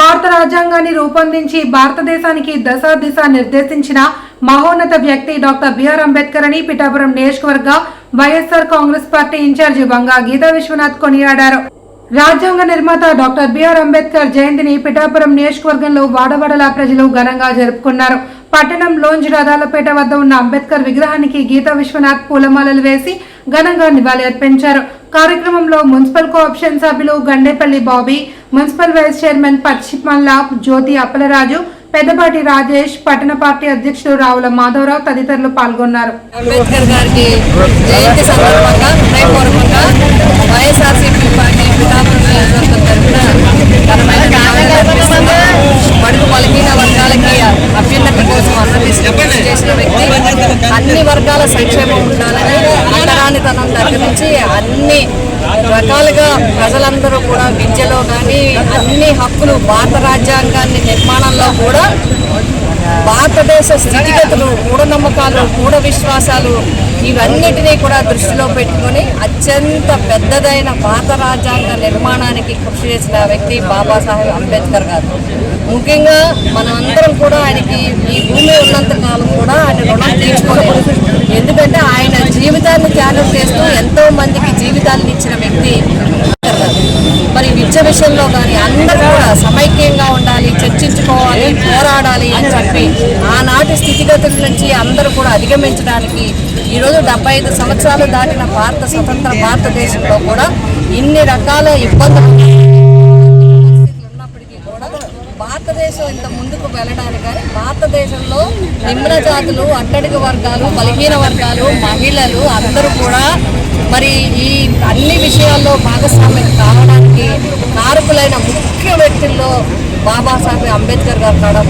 భారత రాజ్యాంగాన్ని రూపొందించి భారతదేశానికి దశ దిశ నిర్దేశించిన మహోన్నత వ్యక్తి డాక్టర్ బిఆర్ అంబేద్కర్ అని పిఠాపురం నియోజకవర్గ YSR Congress party incharge Banga Geetha Vishwanath కొనియాడారు. రాజ్యాంగ నిర్మాత డాక్టర్ బిఆర్ అంబేద్కర్ జయంతిని పిఠాపురం నియోజకవర్గంలో వాడవాడల ప్రజలు ఘనంగా జరుపుకున్నారు. పట్టణం లోంజ్ రథాలపేట వద్ద ఉన్న అంబేద్కర్ విగ్రహానికి గీతా విశ్వనాథ్ పూలమాలలు వేసి ఘనంగా నివాళి అర్పించారు కార్యక్రమంలో మున్సిపల్ కోఆప్షన్ సభ్యులు Gandepalli Bobby municipal vice chairman Pachimalla Jyothi Appalaraju Peddapati Rajesh పట్టణ పార్టీ అధ్యక్షుడు రావుల మాధవరావు తదితరులు పాల్గొన్నారు. అంబేద్కర్ గారికి జయంతి సందర్భంగా హృదయపూర్వకంగా వైఎస్ఆర్సీపీ పార్టీ తరఫున ఘనమైన బడుగు బలహీన వర్గాలకి అభ్యున్నతి కోసం అన్నది చేసిన వ్యక్తి. అన్ని వర్గాల సంక్షేమం ఉండాలని అంటరానితనం దగ్గర రకాలుగా ప్రజలందరూ కూడా విద్యలో కానీ అన్ని హక్కులు భారత రాజ్యాంగాన్ని నిర్మాణంలో కూడా భారతదేశ స్థితిగతులు మూఢనమ్మకాలు మూఢ విశ్వాసాలు ఇవన్నిటినీ కూడా దృష్టిలో పెట్టుకొని అత్యంత పెద్దదైన భారత రాజ్యాంగ నిర్మాణానికి కృషి చేసిన వ్యక్తి బాబాసాహెబ్ అంబేద్కర్ గారు. ముఖ్యంగా మనమందరం కూడా ఆయనకి ఈ భూమి ఉన్నంత కాలం కూడా ఆయన రుణం జీవితాలను ఇచ్చిన వ్యక్తి మరి విద్య విషయంలో కానీ అందరూ కూడా సమైక్యంగా ఉండాలి చర్చించుకోవాలి పోరాడాలి అని చెప్పి ఆనాటి స్థితిగతుల నుంచి అందరూ కూడా అధిగమించడానికి ఈరోజు డెబ్బై ఐదు సంవత్సరాలు దాటిన భారత స్వతంత్ర భారతదేశంలో కూడా ఇన్ని రకాల ఇబ్బందులు ఉన్నప్పటికీ కూడా భారతదేశం ఇంత ముందుకు వెళ్ళడానికి కానీ భారతదేశంలో నిమ్న జాతులు అట్టడుగు వర్గాలు బలహీన వర్గాలు మహిళలు అందరూ కూడా మరి ఈ అన్ని విషయాల్లో భాగస్వామ్యం కావడానికి కారకులైన ముఖ్య వ్యక్తుల్లో బాబాసాహెబ్ అంబేద్కర్ గారు కావడం